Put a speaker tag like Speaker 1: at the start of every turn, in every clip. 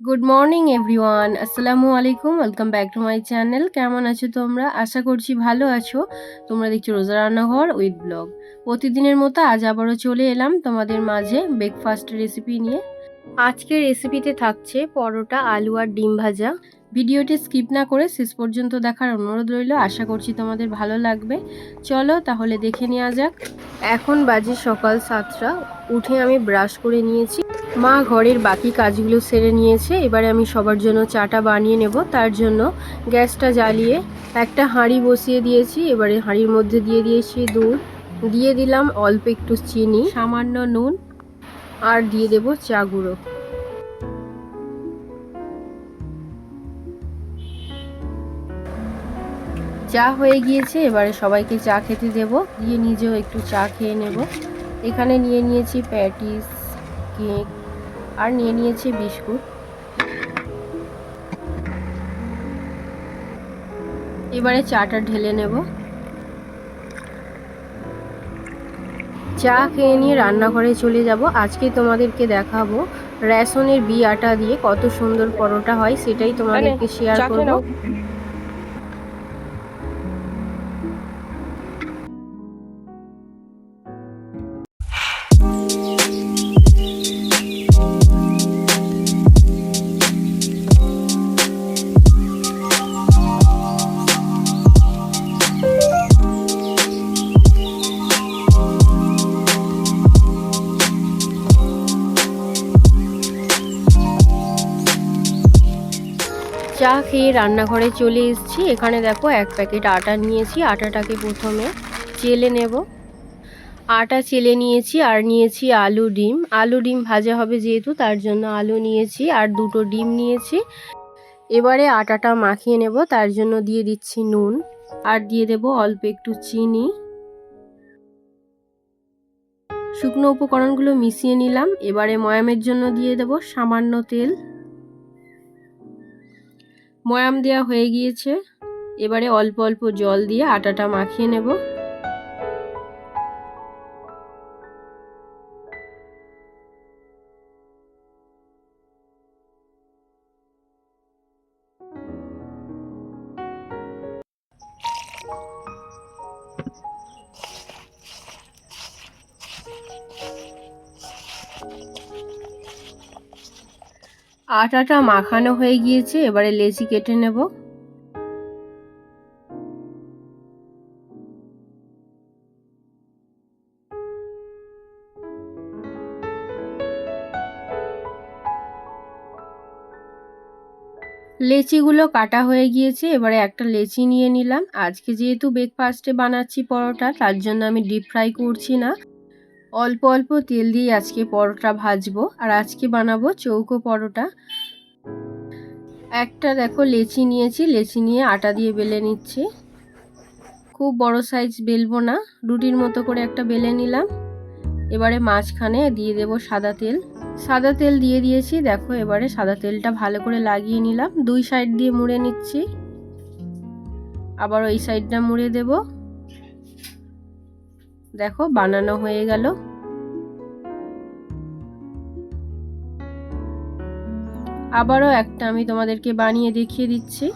Speaker 1: Good morning everyone আসসালামু আলাইকুম welcome back to my channel কেমন আছো তোমরা? আশা করছি ভালো আছো। তোমরা দেখছ রোজা রান্নাঘর উইথ ব্লগ প্রতিদিনের মতো আজ আবারও চলে এলাম তোমাদের মাঝে ব্রেকফাস্ট রেসিপি নিয়ে। আজকের রেসিপিতে থাকছে পরোটা, আলু আর ডিম ভাজা। ভিডিওটি স্কিপ না করে শেষ পর্যন্ত দেখার অনুরোধ রইল। আশা করছি তোমাদের ভালো লাগবে। চলো তাহলে দেখে নেওয়া যাক। এখন বাজে সকাল সাতটা। উঠে আমি ব্রাশ করে নিয়েছি। মা ঘরের বাকি কাজগুলো সেরে নিয়েছে। এবারে আমি সবার জন্য চাটা বানিয়ে নেব। তার জন্য গ্যাসটা জ্বালিয়ে একটা হাঁড়ি বসিয়ে দিয়েছি। এবারে হাঁড়ির মধ্যে দিয়ে দিয়েছি দুধ। দিয়ে দিলাম অল্প একটু চিনি। সামান্য নুন। আর দিয়ে দেব চা গুঁড়ো। চা হয়ে গিয়েছে এবারে সবাইকে চা খেতে দেব। দিয়ে নিজেও একটু চা খেয়ে নেব। এখানে নিয়ে নিয়েছি প্যাটিস কেক আর নিয়ে নিয়েছি বিস্কুট। এবারে চাটা ঢেলে নেব। চা খেয়ে নিয়ে রান্নাঘরে চলে যাব। আজকে তোমাদেরকে দেখাবো রেশনের বি আটা দিয়ে কত সুন্দর পরোটা হয় সেটাই তোমাদেরকে শেয়ার করব। চা খেয়ে রান্নাঘরে চলে এসেছি। এখানে দেখো এক প্যাকেট আটা নিয়েছি। আটাটাকে প্রথমে চেলে নেব। আটা চেলে নিয়েছি আর নিয়েছি আলু ডিম। আলু ডিম ভাজা হবে যেহেতু, তার জন্য আলু নিয়েছি আর দুটো ডিম নিয়েছি। এবারে আটাটা মাখিয়ে নেব, তার জন্য দিয়ে দিচ্ছি নুন আর দিয়ে দেব অল্প একটু চিনি। শুকনো উপকরণগুলো মিশিয়ে নিলাম। এবারে ময়ামের জন্য দিয়ে দেব সামান্য তেল। ময়াম দেওয়া হয়ে গিয়েছে। এবারে অল্প অল্প জল দিয়ে আটাটা মাখিয়ে নেব। আটাটা মাখানো হয়ে গিয়েছে, এবারে লেচি কেটে নেব। লেচিগুলো কাটা হয়ে গিয়েছে, এবারে একটা লেচি নিয়ে নিলাম। আজকে যেহেতু ব্রেকফাস্টে বানাচ্ছি পরোটা, তার জন্য আমি ডিপ ফ্রাই করছি না। অল্প অল্প তেল দিয়ে আজকে পরোটা ভাজবো আর আজকে বানাবো চৌকো পরোটা। একটা দেখো লেচি নিয়েছি, লেচি নিয়ে আটা দিয়ে বেলে নিচ্ছি। খুব বড় সাইজ বেলবো না, রুটির মতো করে একটা বেলে নিলাম। এবারে মাঝখানে দিয়ে দেব সাদা তেল। সাদা তেল দিয়ে দিয়েছি, দেখো এবারে সাদা তেলটা ভালো করে লাগিয়ে নিলাম। দুই সাইড দিয়ে মুড়ে নিচ্ছি। আবার ওই সাইডটা মুড়ে দেব। দেখো বানানো হয়ে গেল। আবারও একটা আমি তোমাদেরকে বানিয়ে দেখিয়ে দিচ্ছি।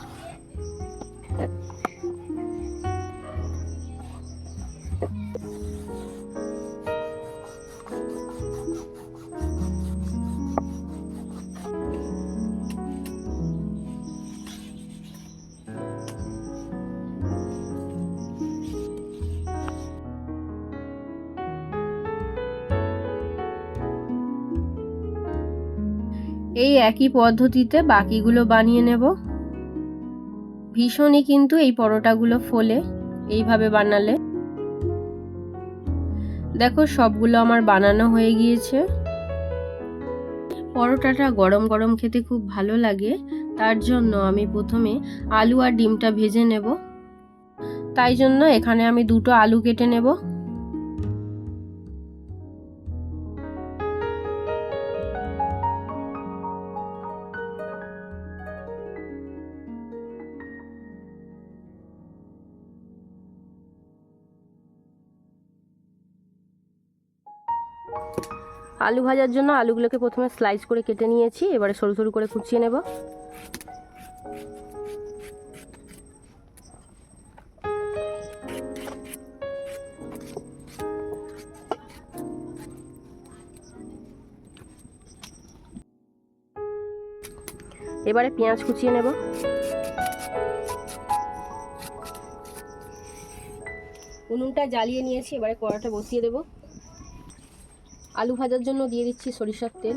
Speaker 1: এই একই পদ্ধতিতে বাকিগুলো বানিয়ে নেব। ভীষণই কিন্তু এই পরোটাগুলো ফোলে এইভাবে বানালে। দেখো সবগুলো আমার বানানো হয়ে গিয়েছে। পরোটাটা গরম গরম খেতে খুব ভালো লাগে। তার জন্য আমি প্রথমে আলু আর ডিমটা ভেজে নেব। তাই জন্য এখানে আমি দুটো আলু কেটে নেব। আলু ভাজার জন্য আলুগুলোকে প্রথমে স্লাইস করে কেটে নিয়েছি, এবারে সরু সরু করে কুচিয়ে নেব। এবারে পেঁয়াজ কুচিয়ে নেব। উনুনটা জ্বালিয়ে নিয়েছি, এবারে কড়াটা বসিয়ে দেব। আলু ভাজার জন্য দিয়ে দিচ্ছি সরিষার তেল।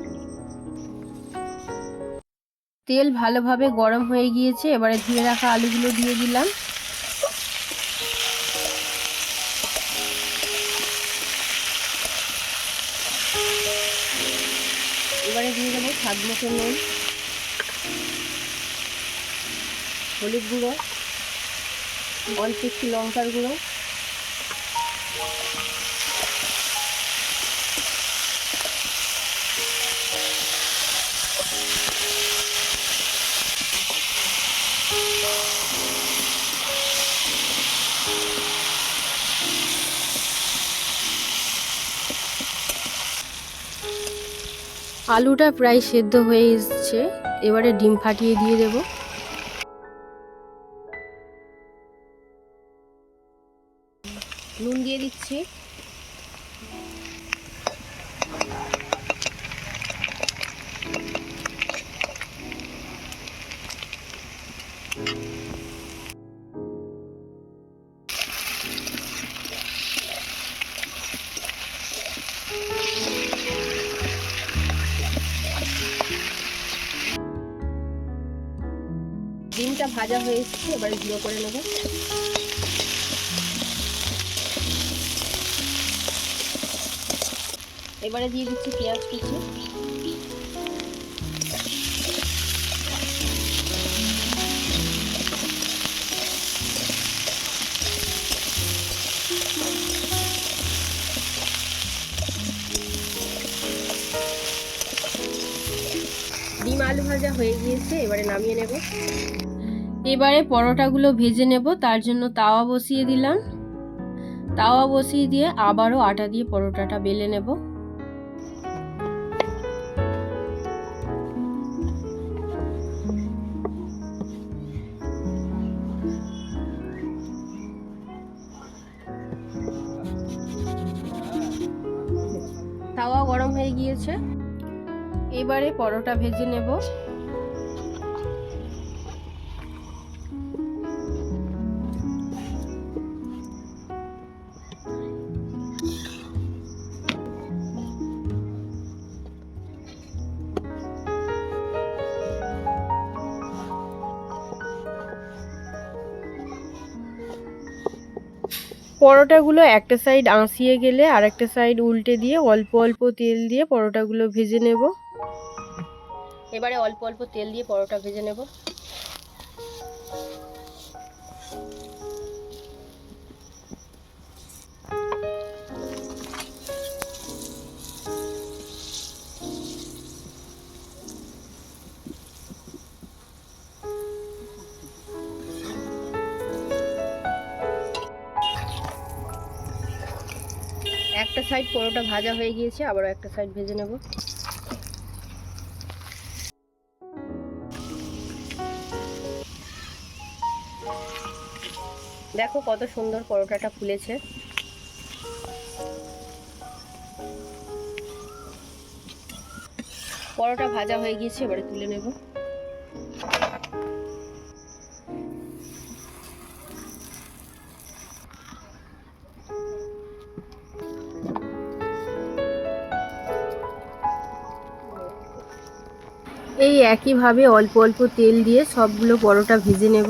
Speaker 1: তেল ভালোভাবে গরম হয়ে গিয়েছে, এবারে ধুয়ে রাখা আলুগুলো দিয়ে দিলাম। এবারে দিয়ে দেবো স্বাদ মতো নুন, হলুদ গুঁড়ো, অল্প একটু লঙ্কার গুঁড়ো। আলুটা প্রায় সেদ্ধ হয়ে এসছে। এবারে ডিম ফাটিয়ে দিয়ে দেব। নুন দিয়ে দিচ্ছি। ডিমটা ভাজা হয়ে এসছে, এবারে গুঁড়ো করে নেব। এবারে দিয়ে দিচ্ছি পেঁয়াজ কুচি। ডিম আলু ভাজা হয়ে গিয়েছে, এবারে নামিয়ে নেব। এবারে পরোটাগুলো ভেজে নেব, তার জন্য তাওয়া বসিয়ে দিলাম। তাওয়া বসিয়ে দিয়ে আবারও আটা দিয়ে পরোটাটা বেলে নেব। তাওয়া গরম হয়ে গিয়েছে। এবারে পরোটা ভেজে নেব। পরোটাগুলো একটা সাইড আঁসিয়ে গেলে আর একটা সাইড উল্টে দিয়ে অল্প অল্প তেল দিয়ে পরোটাগুলো ভেজে নেব। এবারে অল্প অল্প তেল দিয়ে পরোটা ভেজে নেব। একটা সাইড পরোটা ভাজা হয়ে গিয়েছে, আবারও একটা সাইড ভেজে নেব। দেখো কত সুন্দর পরোটাটা ফুলেছে। পরোটা ভাজা হয়ে গিয়েছে, এবারে তুলে নেব। একইভাবে অল্প অল্প তেল দিয়ে সবগুলো পরোটা ভেজে নেব।